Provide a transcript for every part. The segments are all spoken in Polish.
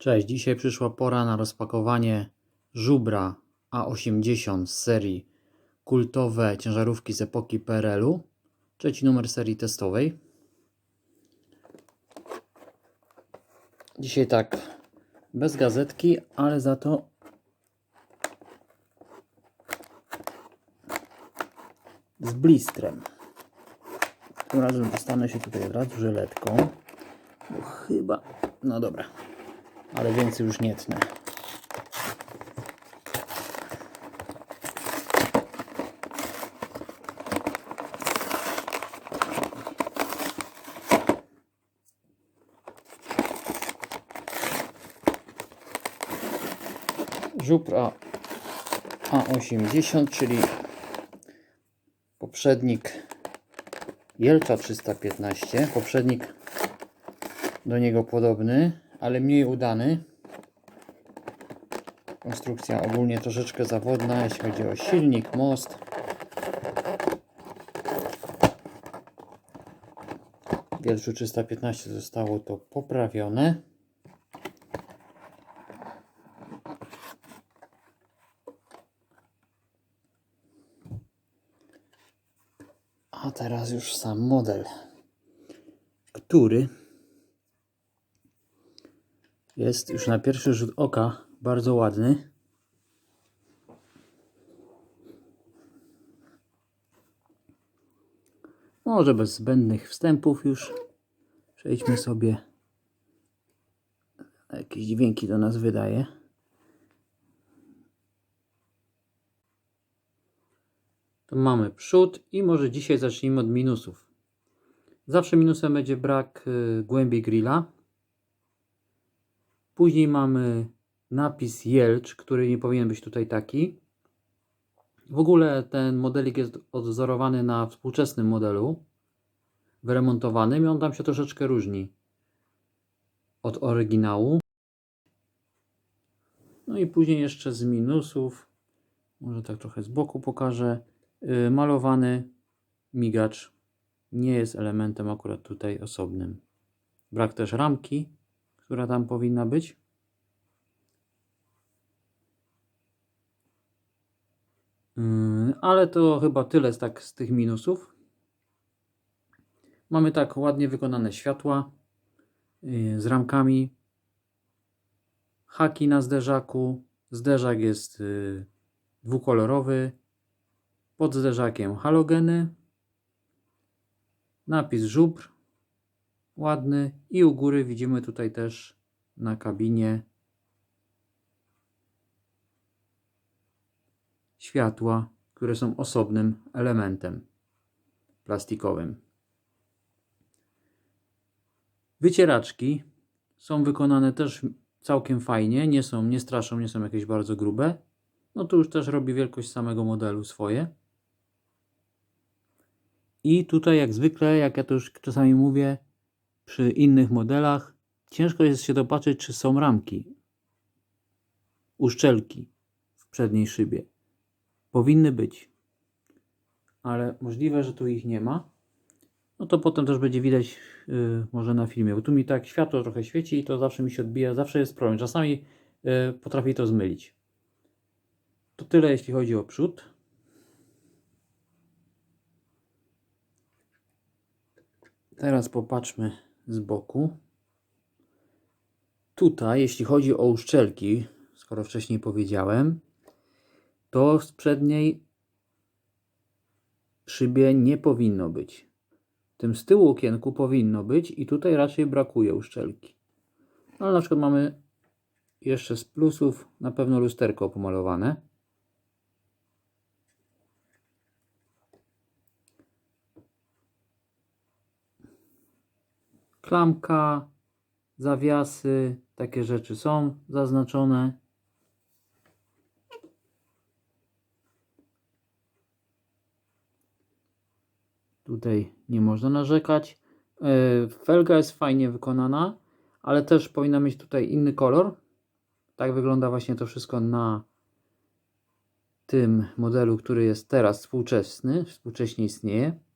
Cześć, dzisiaj przyszła pora na rozpakowanie żubra A80 z serii kultowe ciężarówki z epoki PRL-u. Trzeci numer serii testowej. Dzisiaj tak, bez gazetki, ale za to z blistrem. Tym razem dostanę się tutaj od razu żyletką, bo chyba, no dobra, ale więcej już nie tnę. Żupr A, A80, czyli poprzednik Jelcza 315, poprzednik do niego podobny, ale mniej udany. Konstrukcja ogólnie troszeczkę zawodna, jeśli chodzi o silnik, most. W Jelczu 315 zostało to poprawione. A teraz już sam model, który jest już na pierwszy rzut oka bardzo ładny. Może bez zbędnych wstępów już przejdźmy sobie. Jakieś dźwięki do nas wydaje. To mamy przód i może dzisiaj zacznijmy od minusów. Zawsze minusem będzie brak y, głębi grilla. Później mamy napis Jelcz, który nie powinien być tutaj taki. W ogóle ten modelik jest odwzorowany na współczesnym modelu, wyremontowanym i on tam się troszeczkę różni od oryginału. No i później jeszcze z minusów, może tak trochę z boku pokażę, yy, malowany migacz nie jest elementem akurat tutaj osobnym. Brak też ramki, która tam powinna być. Yy, ale to chyba tyle z, tak, z tych minusów. Mamy tak ładnie wykonane światła yy, z ramkami. Haki na zderzaku. Zderzak jest yy, dwukolorowy. Pod zderzakiem halogeny. Napis żubr. Ładny. I u góry widzimy tutaj też na kabinie światła, które są osobnym elementem plastikowym. Wycieraczki są wykonane też całkiem fajnie, nie są, nie straszą, nie są jakieś bardzo grube. No tu już też robi wielkość samego modelu swoje. I tutaj jak zwykle, jak ja to już czasami mówię, przy innych modelach ciężko jest się dopatrzeć, czy są ramki, uszczelki w przedniej szybie. Powinny być, ale możliwe, że tu ich nie ma. No to potem też będzie widać yy, może na filmie, bo tu mi tak światło trochę świeci i to zawsze mi się odbija, zawsze jest problem. Czasami yy, potrafi to zmylić. To tyle jeśli chodzi o przód. Teraz popatrzmy z boku. Tutaj, jeśli chodzi o uszczelki, skoro wcześniej powiedziałem, to z przedniej szybie nie powinno być. Tym z tyłu okienku powinno być i tutaj raczej brakuje uszczelki. No, ale na przykład mamy jeszcze z plusów na pewno lusterko pomalowane. Klamka, zawiasy, takie rzeczy są zaznaczone. Tutaj nie można narzekać. Yy, Felga jest fajnie wykonana, ale też powinna mieć tutaj inny kolor. Tak wygląda właśnie to wszystko na tym modelu, który jest teraz współczesny, współcześnie istnieje.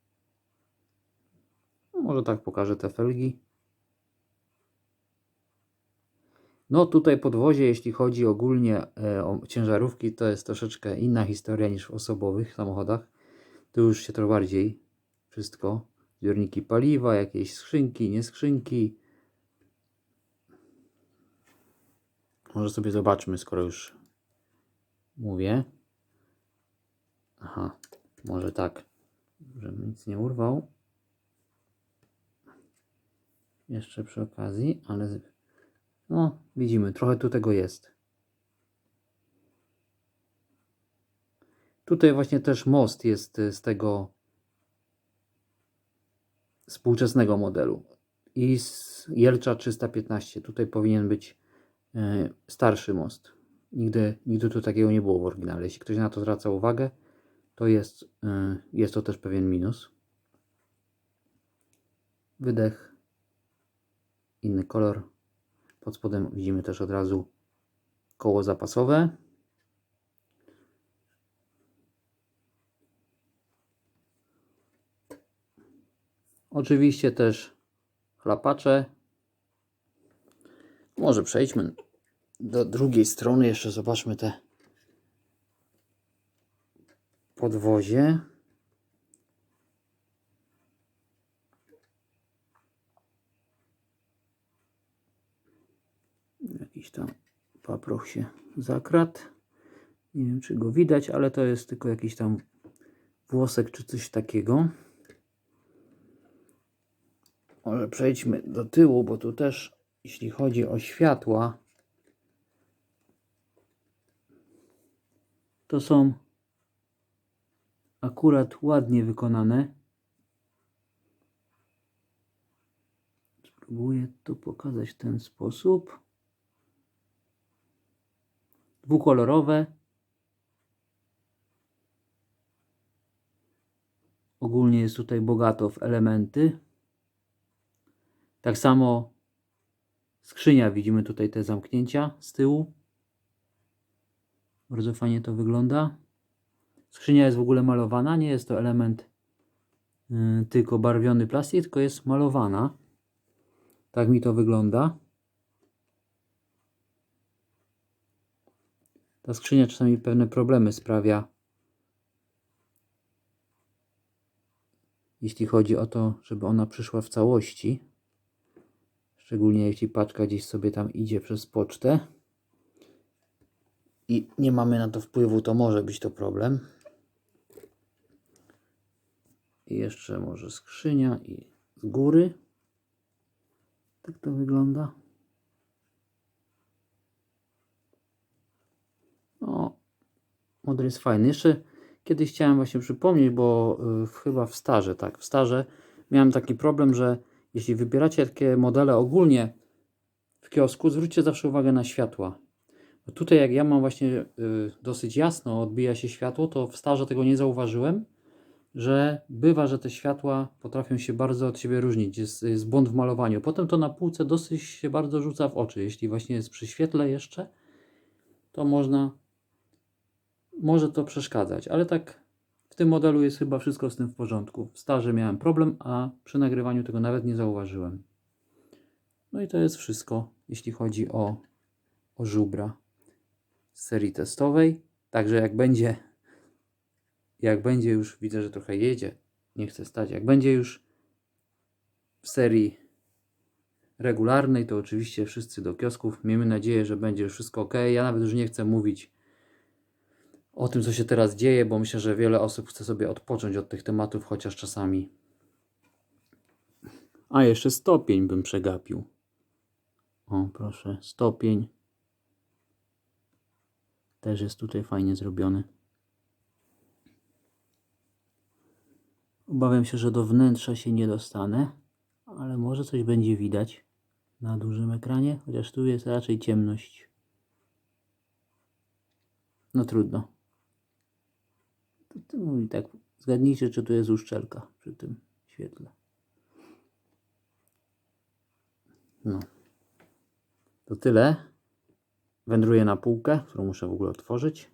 Może tak pokażę te felgi. No tutaj podwozie, jeśli chodzi ogólnie e, o ciężarówki, to jest troszeczkę inna historia niż w osobowych samochodach. Tu już się to bardziej wszystko, zbiorniki paliwa, jakieś skrzynki, nie skrzynki. Może sobie zobaczmy, skoro już mówię. Aha, może tak, żebym nic nie urwał. Jeszcze przy okazji, ale no, widzimy, trochę tu tego jest. Tutaj właśnie też most jest y, z tego współczesnego modelu i z Jelcza 315. Tutaj powinien być e, starszy most. Nigdy, nigdy tu takiego nie było w oryginale. Jeśli ktoś na to zwraca uwagę, to jest, e, jest to też pewien minus. Wydech, inny kolor. Pod spodem widzimy też od razu koło zapasowe. Oczywiście też chlapacze. Może przejdźmy do drugiej strony. Jeszcze zobaczmy te podwozie. Jakiś tam paproch się zakradł. Nie wiem, czy go widać, ale to jest tylko jakiś tam włosek czy coś takiego. Może przejdźmy do tyłu, bo tu też, jeśli chodzi o światła, to są akurat ładnie wykonane. Spróbuję to pokazać w ten sposób. Dwukolorowe. Ogólnie jest tutaj bogato w elementy. Tak samo skrzynia, widzimy tutaj te zamknięcia z tyłu. Bardzo fajnie to wygląda. Skrzynia jest w ogóle malowana, nie jest to element yy, tylko barwiony plastik, tylko jest malowana. Tak mi to wygląda. Ta skrzynia czasami pewne problemy sprawia. Jeśli chodzi o to, żeby ona przyszła w całości. Szczególnie jeśli paczka gdzieś sobie tam idzie przez pocztę i nie mamy na to wpływu, to może być to problem. I jeszcze może skrzynia i z góry. Tak to wygląda. No, model jest fajny. Jeszcze kiedyś chciałem właśnie przypomnieć, bo y, chyba w starze, tak, w starze miałem taki problem, że jeśli wybieracie takie modele ogólnie w kiosku, zwróćcie zawsze uwagę na światła. Bo tutaj jak ja mam właśnie y, dosyć jasno, odbija się światło, to w starze tego nie zauważyłem, że bywa, że te światła potrafią się bardzo od siebie różnić. Jest, jest błąd w malowaniu. Potem to na półce dosyć się bardzo rzuca w oczy. Jeśli właśnie jest przy świetle jeszcze, to można, może to przeszkadzać. Ale tak w tym modelu jest chyba wszystko z tym w porządku. W starze miałem problem, a przy nagrywaniu tego nawet nie zauważyłem. No i to jest wszystko, jeśli chodzi o, o żubra z serii testowej. Także jak będzie, jak będzie już, widzę, że trochę jedzie, nie chcę stać, jak będzie już w serii regularnej, to oczywiście wszyscy do kiosków. Miejmy nadzieję, że będzie wszystko ok. Ja nawet już nie chcę mówić o tym, co się teraz dzieje, bo myślę, że wiele osób chce sobie odpocząć od tych tematów, chociaż czasami. A jeszcze stopień bym przegapił. O, proszę, stopień. Też jest tutaj fajnie zrobiony. Obawiam się, że do wnętrza się nie dostanę, ale może coś będzie widać na dużym ekranie, chociaż tu jest raczej ciemność. No trudno. To mówi tak, zgadnijcie, czy tu jest uszczelka przy tym świetle. No. To tyle. Wędruję na półkę, którą muszę w ogóle otworzyć.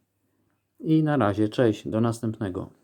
I na razie, cześć, do następnego.